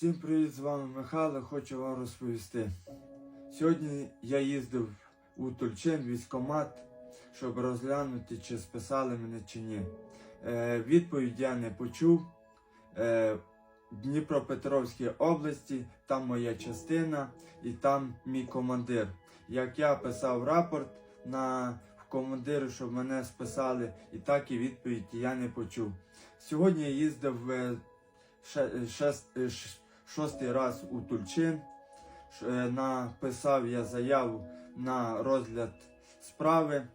Всім привіт, з вами Михайло, хочу вам розповісти. Сьогодні я їздив у Тульчин військкомат, щоб розглянути, чи списали мене чи ні. Е, відповідь я не почув. Е, Дніпропетровській області, там моя частина і там мій командир. Як я писав рапорт на командиру, щоб мене списали, і так і відповідь я не почув. Сьогодні я їздив е, ше- шест- е, шостий раз у Тульчин. Е, Написав я заяву на розгляд справи.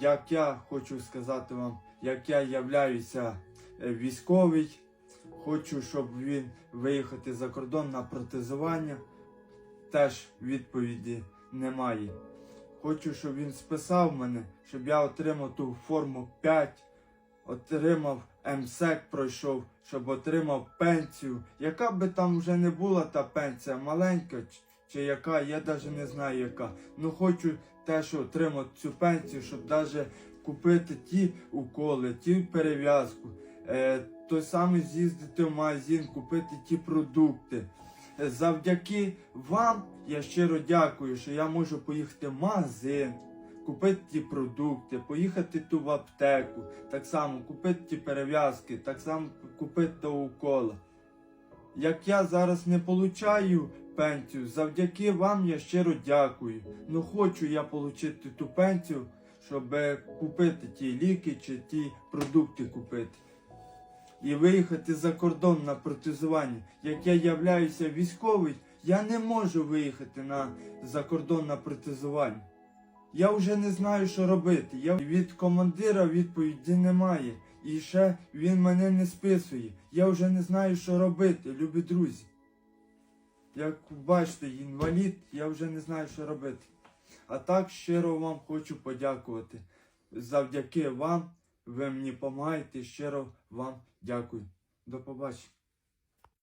Як я хочу сказати вам, як я являюся е, військовий, хочу, щоб він виїхати за кордон на протезування. Теж відповіді немає. Хочу, щоб він списав мене, щоб я отримав ту форму 5, отримав МСЕК пройшов, щоб отримав пенсію. Яка би там вже не була та пенсія, маленька чи яка, я навіть не знаю яка. Ну хочу теж отримати цю пенсію, щоб навіть купити ті уколи, ті перев'язку. Е, той самий з'їздити в магазин, купити ті продукти. Завдяки вам я щиро дякую, що я можу поїхати в магазин, купити ті продукти, поїхати ту в аптеку, так само купити ті перев'язки, так само купити того укола. Як я зараз не получаю пенсію, завдяки вам я щиро дякую. Ну хочу я отримати ту пенсію, щоб купити ті ліки чи ті продукти купити. І виїхати за кордон на протезування. Як я являюся військовий, я не можу виїхати на, за кордон на протезування. Я вже не знаю, що робити. Я від командира відповіді немає. І ще він мене не списує. Я вже не знаю, що робити, любі друзі. Як бачите, інвалід, я вже не знаю, що робити. А так щиро вам хочу подякувати. Завдяки вам ви мені допомагаєте. Щиро вам дякую. До побачення.